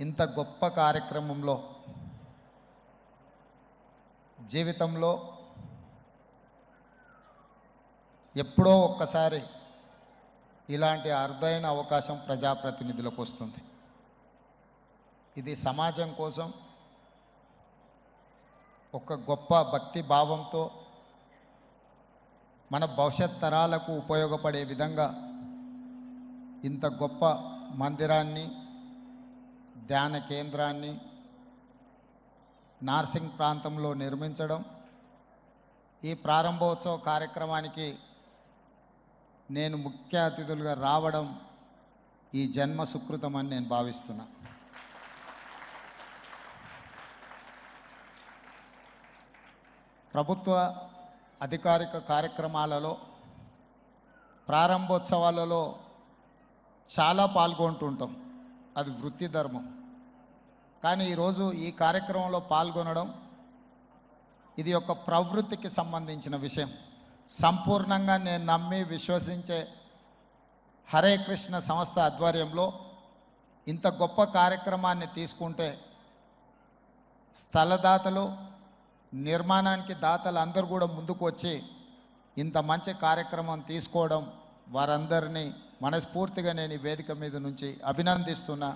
ఇంత గొప్ప కార్యక్రమంలో జీవితంలో ఎప్పుడో ఒక్కసారి ఇలాంటి అరుదైన అవకాశం ప్రజాప్రతినిధులకు వస్తుంది. ఇది సమాజం కోసం ఒక గొప్ప భక్తి భావంతో మన భవిష్యత్ తరాలకు ఉపయోగపడే విధంగా ఇంత గొప్ప మందిరాన్ని ధ్యాన కేంద్రాన్ని నార్సింగ్ ప్రాంతంలో నిర్మించడం. ఈ ప్రారంభోత్సవ కార్యక్రమానికి నేను ముఖ్య అతిథులుగా రావడం ఈ జన్మ సుకృతం అని నేను భావిస్తున్నా. ప్రభుత్వ అధికారిక కార్యక్రమాలలో ప్రారంభోత్సవాలలో చాలా పాల్గొంటుంటాం. అది వృత్తి ధర్మం. కానీ ఈరోజు ఈ కార్యక్రమంలో పాల్గొనడం ఇది ఒక ప్రవృత్తికి సంబంధించిన విషయం. సంపూర్ణంగా నేను నమ్మి విశ్వసించే హరే కృష్ణ సంస్థ ఆధ్వర్యంలో ఇంత గొప్ప కార్యక్రమాన్ని తీసుకుంటే స్థలదాతలు నిర్మాణానికి దాతలు అందరూ కూడా ముందుకు వచ్చి ఇంత మంచి కార్యక్రమం తీసుకోవడం వారందరినీ మనస్ఫూర్తిగా నేను ఈ వేదిక మీద నుంచి అభినందిస్తున్నా.